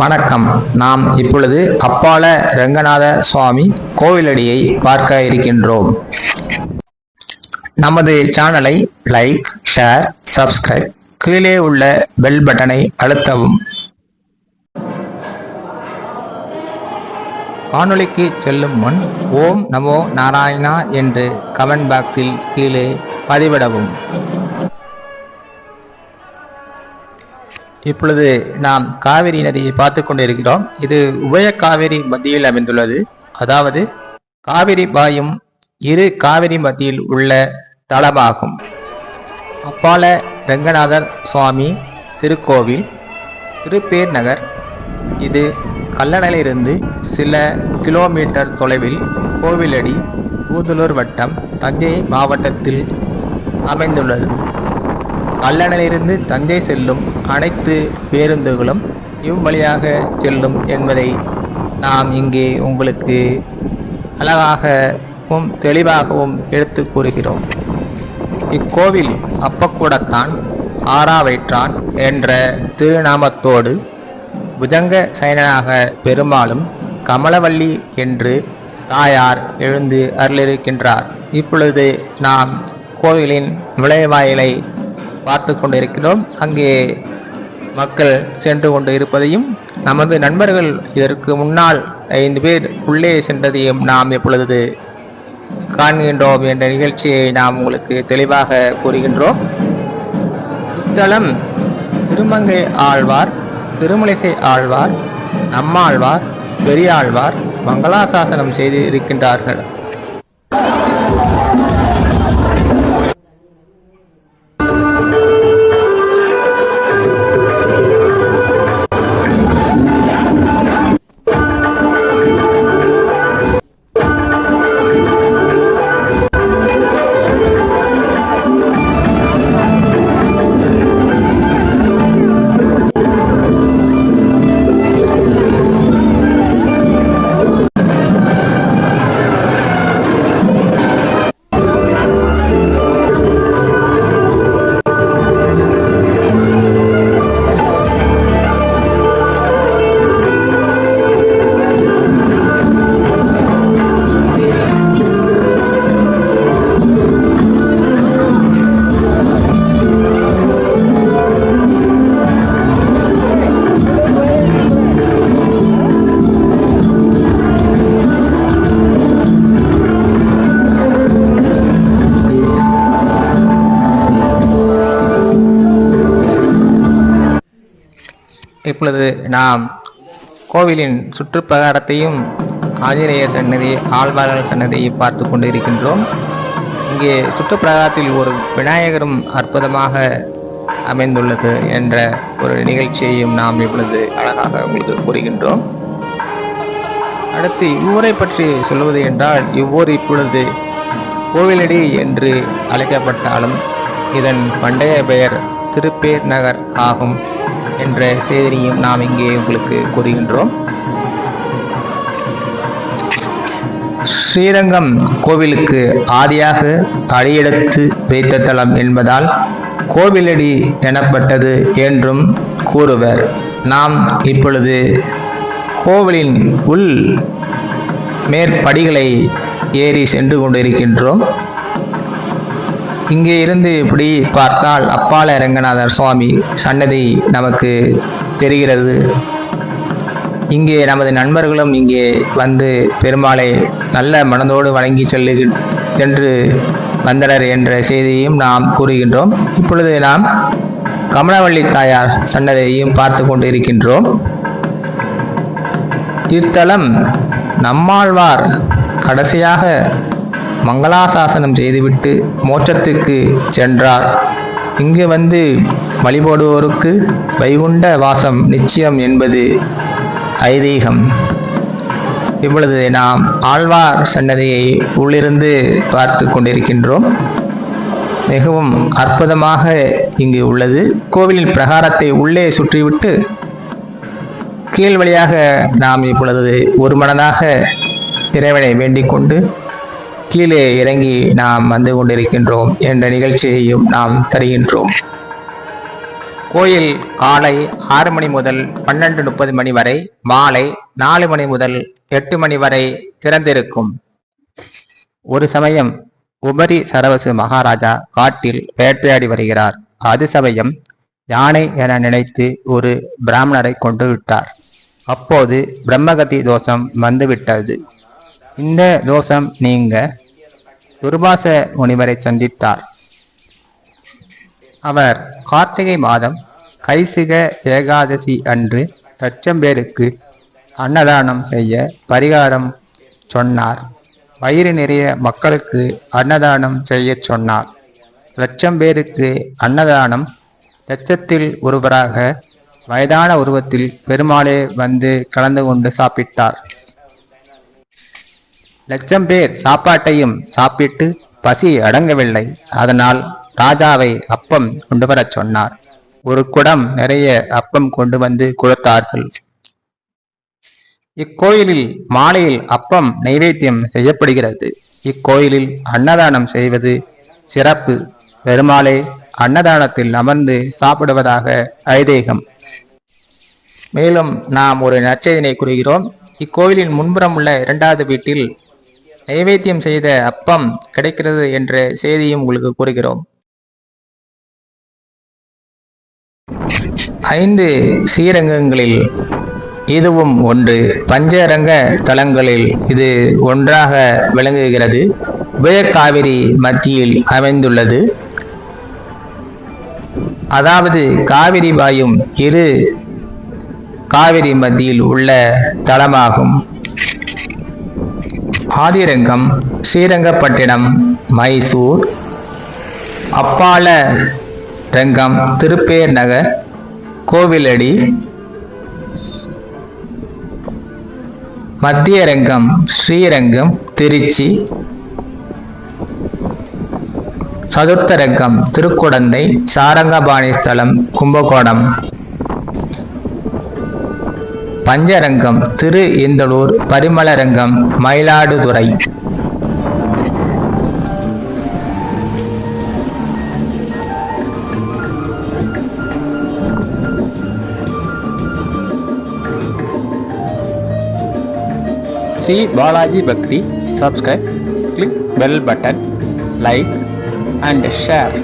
வணக்கம். நாம் இப்பொழுது அப்பால ரங்கநாத சுவாமி கோவிலடியை பார்க்க இருக்கின்றோம். நமது சேனலை லைக் ஷேர் சப்ஸ்கிரைப் கீழே உள்ள பெல் பட்டனை அழுத்தவும். காணொளிக்கு செல்லும் முன் ஓம் நமோ நாராயணா என்று கமெண்ட் பாக்ஸில் கீழே பதிவிடவும். இப்பொழுது நாம் காவிரி நதியை பார்த்து கொண்டிருக்கிறோம். இது உபய காவிரி மத்தியில் அமைந்துள்ளது. அதாவது காவிரி பாயும் இரு காவிரி மத்தியில் உள்ள தளமாகும். அப்பால ரங்கநாதர் சுவாமி திருக்கோவில் திருப்பேர் நகர். இது கல்லணையிலிருந்து சில கிலோமீட்டர் தொலைவில் கோவிலடி பூதலூர் வட்டம் தஞ்சை மாவட்டத்தில் அமைந்துள்ளது. கல்லணையிலிருந்து தஞ்சை செல்லும் அனைத்து பேருந்துகளும் இவ்வழியாக செல்லும் என்பதை நாம் இங்கே உங்களுக்கு அழகாகவும் தெளிவாகவும் எடுத்து கூறுகிறோம். இக்கோவில் அப்பக்கூடத்தான் ஆறாவைற்றான் என்ற திருநாமத்தோடு புஜங்க சயனனாக பெருமாளும் கமலவள்ளி என்று தாயார் எழுந்து அருளிருக்கின்றார் இப்பொழுது நாம் கோவிலின் நுழைவாயிலை பார்த்து கொண்டிருக்கிறோம் அங்கே மக்கள் சென்று கொண்டு இருப்பதையும் நமது நண்பர்கள் இதற்கு முன்னால் ஐந்து பேர் உள்ளே சென்றதையும் நாம் இப்பொழுது காண்கின்றோம் என்ற நிகழ்ச்சியை நாம் உங்களுக்கு தெளிவாக கூறுகின்றோம். இத்தலம் திருமங்கை ஆழ்வார் திருமலிசை ஆழ்வார் நம்மாழ்வார் பெரியாழ்வார் மங்களாசாசனம் செய்து இருக்கின்றார்கள். இப்பொழுது நாம் கோவிலின் சுற்றுப்பிரகாரத்தையும் ஆஞ்சநேயர் சன்னதி ஆழ்வார்கள் சன்னதியை பார்த்து கொண்டு இருக்கின்றோம் இங்கே சுற்றுப்பிரகாரத்தில் ஒரு விநாயகரும் அற்புதமாக அமைந்துள்ளது என்ற ஒரு நிகழ்ச்சியையும் நாம் இப்பொழுது அழகாக உங்களுக்கு கூறுகின்றோம். அடுத்து இவ்வூரை பற்றி சொல்வது என்றால் இவ்வூர் இப்பொழுது கோவிலடி என்று அழைக்கப்பட்டாலும் இதன் பண்டைய பெயர் திருப்பேர் நகர் ஆகும். என்ற செய்தியையும் நாம் இங்கே உங்களுக்கு கூறுகின்றோம். ஸ்ரீரங்கம் கோவிலுக்கு ஆதியாக அடியெடுத்து வைத்த தலம் என்பதால் கோவிலடி எனப்பட்டது என்றும் கூறுவர். நாம் இப்பொழுது கோவிலின் உள் மேற்படிகளை ஏறி சென்று கொண்டிருக்கின்றோம். இங்கே இருந்து இப்படி பார்த்தால் அப்பால ரங்கநாதர் சுவாமி சன்னதி நமக்கு தெரிகிறது. இங்கே நமது நண்பர்களும் இங்கே வந்து பெருமாளை நல்ல மனதோடு வணங்கி செல்லு சென்று வந்தனர் என்ற செய்தியையும் நாம் கூறுகின்றோம். இப்பொழுது நாம் கமலவள்ளி தாயார் சன்னதியையும் பார்த்து கொண்டு இருக்கின்றோம் இத்தலம் நம்மாழ்வார் கடைசியாக மங்களாசாசனம் செய்துவிட்டு மோட்சத்துக்கு சென்றார். இங்கு வந்து வழிபடுவோருக்கு வைகுண்ட வாசம் நிச்சயம் என்பது ஐதீகம். இப்பொழுது நாம் ஆழ்வார் சன்னதியை உள்ளிருந்து பார்த்து கொண்டிருக்கின்றோம். மிகவும் அற்புதமாக இங்கு உள்ளது. கோவிலின் பிரகாரத்தை உள்ளே சுற்றிவிட்டு கீழ் வழியாக நாம் இப்பொழுது ஒரு மனதாக இறைவனை வேண்டிக் கொண்டு கீழே இறங்கி நாம் வந்து கொண்டிருக்கின்றோம் என்ற நிகழ்ச்சியையும் நாம் தருகின்றோம். கோயில் காலை ஆறு மணி முதல் பன்னெண்டு முப்பது மணி வரை மாலை நாலு மணி முதல் எட்டு மணி வரை திறந்திருக்கும். ஒரு சமயம் உபரி சரவசு மகாராஜா காட்டில் வேட்டையாடி வருகிறார். அது சமயம் யானை என நினைத்து ஒரு பிராமணரை கொண்டு விட்டார். அப்போது பிரம்மகதி தோஷம் வந்துவிட்டது. இந்த தோஷம் நீங்க துர்பாச முனிவரை சந்தித்தார். அவர் கார்த்திகை மாதம் கைசிக ஏகாதசி அன்று லட்சம் பேருக்கு அன்னதானம் செய்ய பரிகாரம் சொன்னார். வயிறு நிறைய மக்களுக்கு அன்னதானம் செய்யச் சொன்னார். லட்சம் பேருக்கு அன்னதானம் லட்சத்தில் ஒருவராக வயதான உருவத்தில் பெருமாளே வந்து கலந்து கொண்டு சாப்பிட்டார். லட்சம் பேர் சாப்பாட்டையும் சாப்பிட்டு பசி அடங்கவில்லை. அதனால் ராஜாவை அப்பம் கொண்டு வரச் சொன்னார். ஒரு குடம் நிறைய அப்பம் கொண்டு வந்து கொடுத்தார்கள். இக்கோயிலில் மாலையில் அப்பம் நைவேத்தியம் செய்யப்படுகிறது. இக்கோயிலில் அன்னதானம் செய்வது சிறப்பு. பெருமாளே அன்னதானத்தில் அமர்ந்து சாப்பிடுவதாக ஐதேகம். மேலும் நாம் ஒரு நற்செய்தினை கூறுகிறோம். இக்கோயிலின் முன்புறம் உள்ள இரண்டாவது வீட்டில் நைவேத்தியம் செய்த அப்பம் கிடைக்கிறது என்ற செய்தியும் உங்களுக்கு கூறுகிறோம். ஐந்து ஸ்ரீரங்கங்களில் இதுவும் ஒன்று. பஞ்சரங்க தலங்களில் இது ஒன்றாக விளங்குகிறது. உபயக்காவிரி மத்தியில் அமைந்துள்ளது. அதாவது காவிரி பாயும் இரு காவிரி மத்தியில் உள்ள தலமாகும். ஆதிரங்கம் ஸ்ரீரங்கப்பட்டினம் மைசூர். அப்பால ரங்கம் திருப்பேர் நகர் கோவிலடி. மத்திய ரங்கம் ஸ்ரீரங்கம் திருச்சி. சதுர்த்த ரங்கம் திருக்குடந்தை சாரங்கபாணி ஸ்தலம் கும்பகோணம். பஞ்சரங்கம் திரு Indalur பரிமளரங்கம் Mayiladuthurai Sri Balaji Bhakti subscribe click bell button like and share